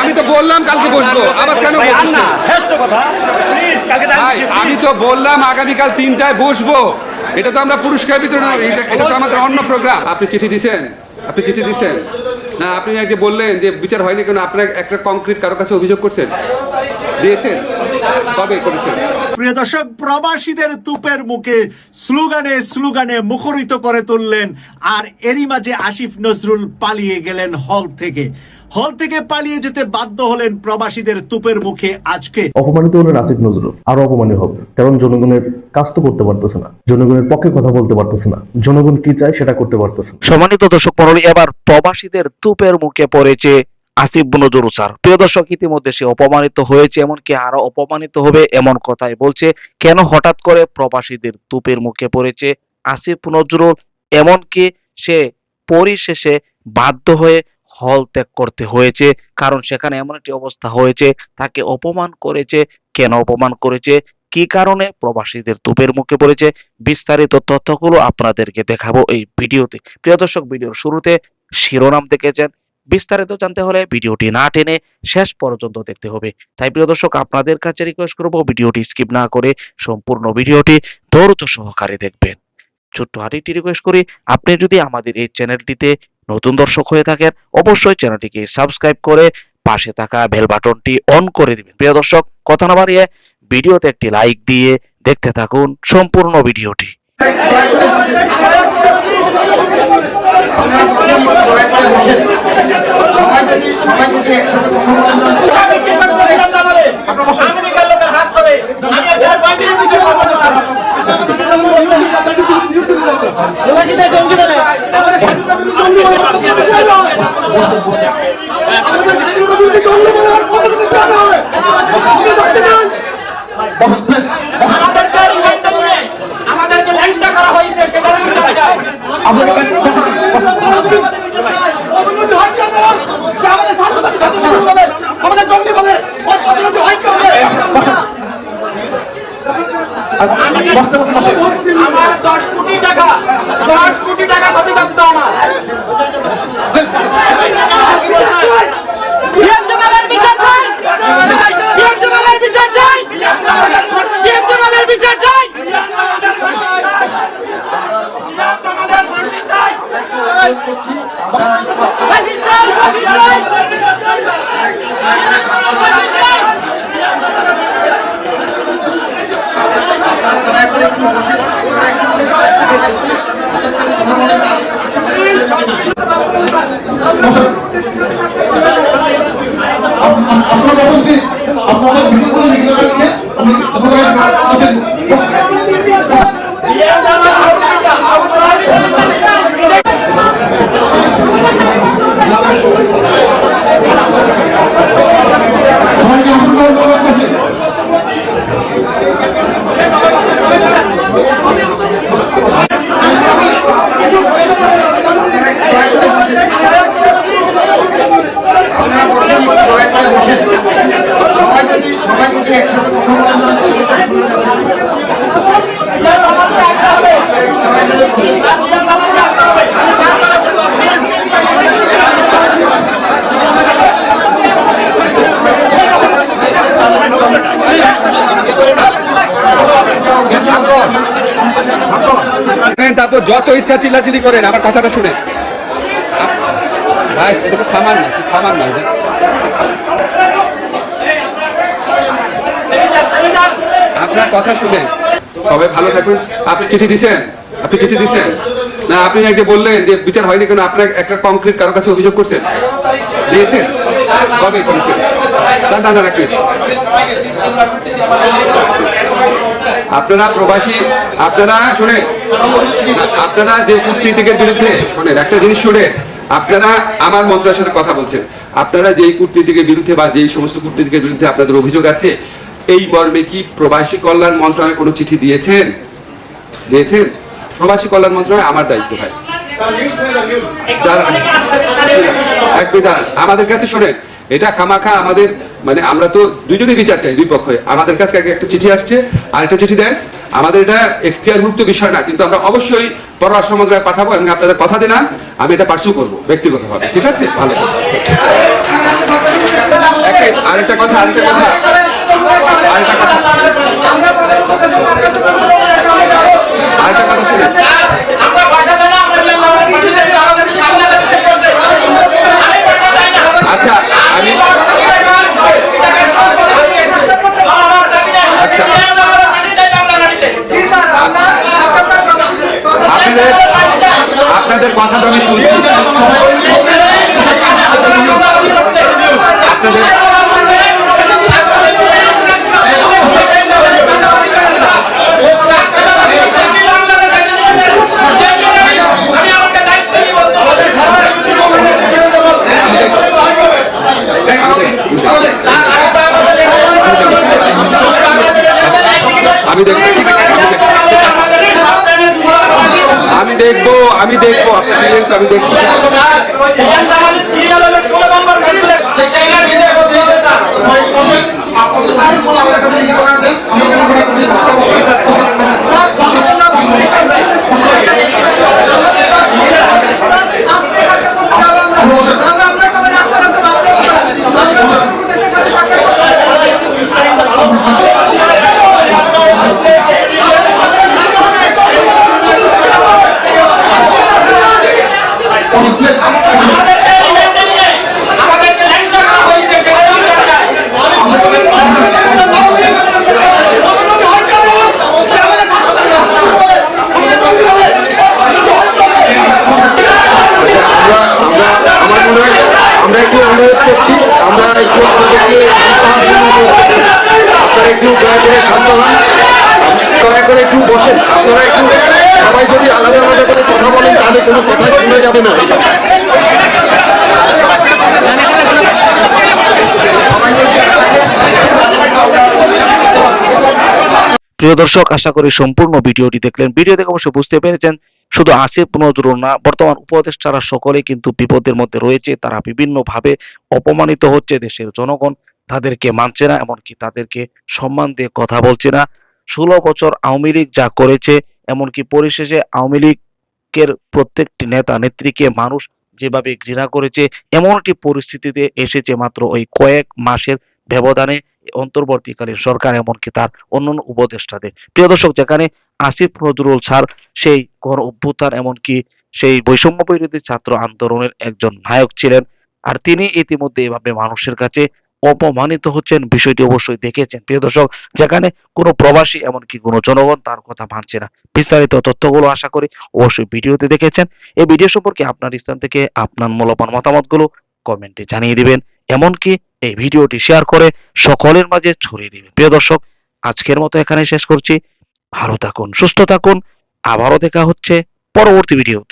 আমি তো বললাম কালকে বসবো। আবার কেন আমি তো বললাম আগামীকাল তিনটায় বসবো। এটা তো আমরা পুরস্কার বিতরণ এটা- তো আমাদের অন্য প্রোগ্রাম আপনি চিঠি দিচ্ছেন আপনি চিঠি দিছেন? না, আপনি আগে বললেন যে বিচার হয়নি কেন? আপনার একটা কংক্রিট কারও কাছে অভিযোগ করছেন? দিয়েছেন? কবে করেছেন? প্রিয় দর্শক, প্রবাসীদের তুপের মুখে স্লোগানে স্লোগানে মুখরিত করে তুললেন, আর এরই মাঝে আসিফ নজরুল পালিয়ে গেলেন হল থেকে। হল থেকে পালিয়ে যেতে বাধ্য হলেন প্রবাসীদের তুপের মুখে আজকে। অপমানিত হলেন আসিফ নজরুল। আরও অপমানিত হবে। কারণ জনগণের কাজ তো করতে পারতেছে না। জনগণের পক্ষে কথা বলতে পারতেছে না। জনগণ কি চায় সেটা করতে পারতেছে না। সম্মানিত দর্শক মন্ডলী এবার প্রবাসীদের তুপের মুখে পড়েছে আসিফ নজরুল স্যার। প্রিয় দর্শক ইতিমধ্যে সে অপমানিত হয়েছে এমনকি আরও অপমানিত হবে এমন কথাই বলছে। কেন হঠাৎ করে প্রবাসীদের তুপের মুখে পড়েছে আসিফ নজরুল? এমনকি সে পরিশেষে বাধ্য হয়ে হল ত্যাগ করতে হয়েছে। কারণ সেখানে এমন একটি অবস্থা হয়েছে, তাকে অপমান করেছে। কেন অপমান করেছে? কি কারণে? প্রবাসীদের তুপের মুখে পড়েছে। বিস্তারিত তথ্যগুলো আপনাদেরকে দেখাবো এই ভিডিওতে। প্রিয় দর্শক, ভিডিওর শুরুতে শিরোনাম দেখেছেন। বিস্তারিত জানতে হলে ভিডিওটি না টেনে শেষ পর্যন্ত দেখতে হবে। তাই প্রিয় দর্শক, আপনাদের কাছে রিকোয়েস্ট করব ভিডিওটি স্কিপ না করে সম্পূর্ণ ভিডিওটি ধৈর্য সহকারে দেখবেন। ছোট্ট আরেকটি রিকোয়েস্ট করি, আপনি যদি আমাদের এই চ্যানেলটিতে নতুন দর্শক হয়ে থাকেন অবশ্যই চ্যানেলটিকে সাবস্ক্রাইব করে পাশে থাকা বেল বাটনটি অন করে দিবেন। প্রিয় দর্শক, কথা না বাড়িয়ে ভিডিওতে একটি লাইক দিয়ে দেখতে থাকুন সম্পূর্ণ ভিডিওটি। আমেরিকার লোকের হাত ধরে আমি একবার বাইরে দিতে পারব না প্রবাসীদের জঙ্গি বলে আমাদেরকে ল্যাংটা করা হয়েছে সেটা আমাদের জঙ্গি বলে? আমার দশ কোটি টাকা দশ কোটি টাকা ক্ষতিগ্রস্ত আমার। বিচার চাই বিচার চাই পিএম জামালের বিচার চাই ফাঁসি চাই ফাঁসি চাই ফাঁসি চাই পিএম জামাল হ্যাঁ, তারপর চিল্লাচিলি করেন আমার কথাটা শুনে ভাই এটাকে থামান না থামান না আপনার কথা শুনে সবাই ভালো থাকুন। আপনি চিঠি দিছেন? আপনি চিঠি দিছেন? না, আপনি আগে বললেন যে বিচার হয়নি কেন? আপনার একটা কংক্রিট কারও কাছে অভিযোগ করছেন? দিয়েছেন? কবে আপনারা প্রবাসী, আপনারা শুনেন, আপনারা যে কূটনীতিকের বিরুদ্ধে, শোনেন, একটা জিনিস শুনেন, আপনারা আমার মন্ত্রের সাথে কথা বলছেন। আপনারা যেই কূটনীতিকের বিরুদ্ধে বা যেই সমস্ত কূটনীতিকের বিরুদ্ধে আপনাদের অভিযোগ আছে, এই মর্মে কি প্রবাসী কল্যাণ মন্ত্রণালয় কোনো চিঠি দিয়েছেন? দিয়েছেন? প্রবাসী কল্যাণ মন্ত্রণালয় আমার দায়িত্ব, ভাই। আমাদের কাছে শোনেন, এটা খামাখা আমাদের মানে আমরা তো দুজনেই বিচার চাই, দুই পক্ষে আমাদের কাছে একটা চিঠি আসছে, আর একটা চিঠি দেন। আমাদের এটা এখতিয়ার মুক্ত বিষয় না, কিন্তু আমরা অবশ্যই পররাষ্ট্র মন্ত্রণালয়ে পাঠাবো এবং আপনাদের কথা দিলাম, আমি এটা পার্সু করব, ব্যক্তিগতভাবে, ঠিক আছে? ভালো। আরেকটা কথা আরেকটা কথা। আরেকটা কথা। আরেকটা কথা শুনে আমরা ভাষা দেয় না আমরা আমরা কিছু দেয় না আমাদের সামনে লাগতে করছে আমি ভাষা দেয় না আচ্ছা আমি আচ্ছা আপনাদের আপনাদের কথা তো আমি শুনছি আপনাদের আমি আমাকে দায়িত্ব নিব আমি দেখব। আমি দেখব আমি দেখব। আমি দেখব আমাদেরকে লাইন রাখা হয়েছে সেটা আমরা আমরা আমার মনে হয় আমরা একটু অনুরোধ করছি আমরা একটু আপনাদেরকে শান্ত হওয়ার জন্য অনুরোধ করছি আপনারা একটু দয়া করে শান্ত হন আপ- দয়া করে একটু বসেন, আপনারা একটু সবাই যদি আলাদা আলাদা করে কথা বলেন, তাহলে কোনো কথা শোনা যাবে না। প্রিয় দর্শক, আশা করি সম্পূর্ণ ভিডিওটি দেখলেন। ভিডিও দেখে অবশ্যই বুঝতে পেরেছেন, শুধু আসিফ নজরুল না, বর্তমান উপদেষ্টারা সকলে কিন্তু বিপদের মধ্যে রয়েছে। তারা বিভিন্নভাবে অপমানিত হচ্ছে দেশের জনগণ। তাদেরকে মানছে না, এমনকি তাদেরকে সম্মান দিয়ে কথা বলছে না। ষোলো বছর আওয়ামী লীগ যা করেছে, এমনকি পরিশেষে আওয়ামী লীগের প্রত্যেকটি নেতা, নেত্রীকে মানুষ যেভাবে ঘৃণা করেছে এমন একটি পরিস্থিতিতে এসেছে মাত্র ওই কয়েক মাসের ব্যবধানে অন্তর্বর্তীকালীন সরকার, এমনকি তার অন্যান্য উপদেষ্টাদের। প্রিয় দর্শক, যেখানে আসিফ নজরুল স্যার সেই গণ অভ্যুত্থান, এমনকি সেই বৈষম্য বিরোধী ছাত্র আন্দোলনের একজন নায়ক ছিলেন, আর তিনি ইতিমধ্যে এভাবে মানুষের কাছে অপমানিত হচ্ছেন, বিষয়টি অবশ্যই দেখেছেন। প্রিয় দর্শক, যেখানে কোনো প্রবাসী, এমনকি কোনো জনগণ তার কথা মানছে না। বিস্তারিত তথ্যগুলো আশা করি অবশ্যই ভিডিওতে দেখেছেন। এই ভিডিও সম্পর্কে আপনার স্থান থেকে আপনার মূল্যবান মতামতগুলো কমেন্টে জানিয়ে দিবেন। এমনকি এই ভিডিওটি শেয়ার করে সকলের মাঝে ছড়িয়ে দিবেন। প্রিয় দর্শক, আজকের মতো এখানে শেষ করছি। ভালো থাকুন, সুস্থ থাকুন। আবারও দেখা হচ্ছে পরবর্তী ভিডিওতে।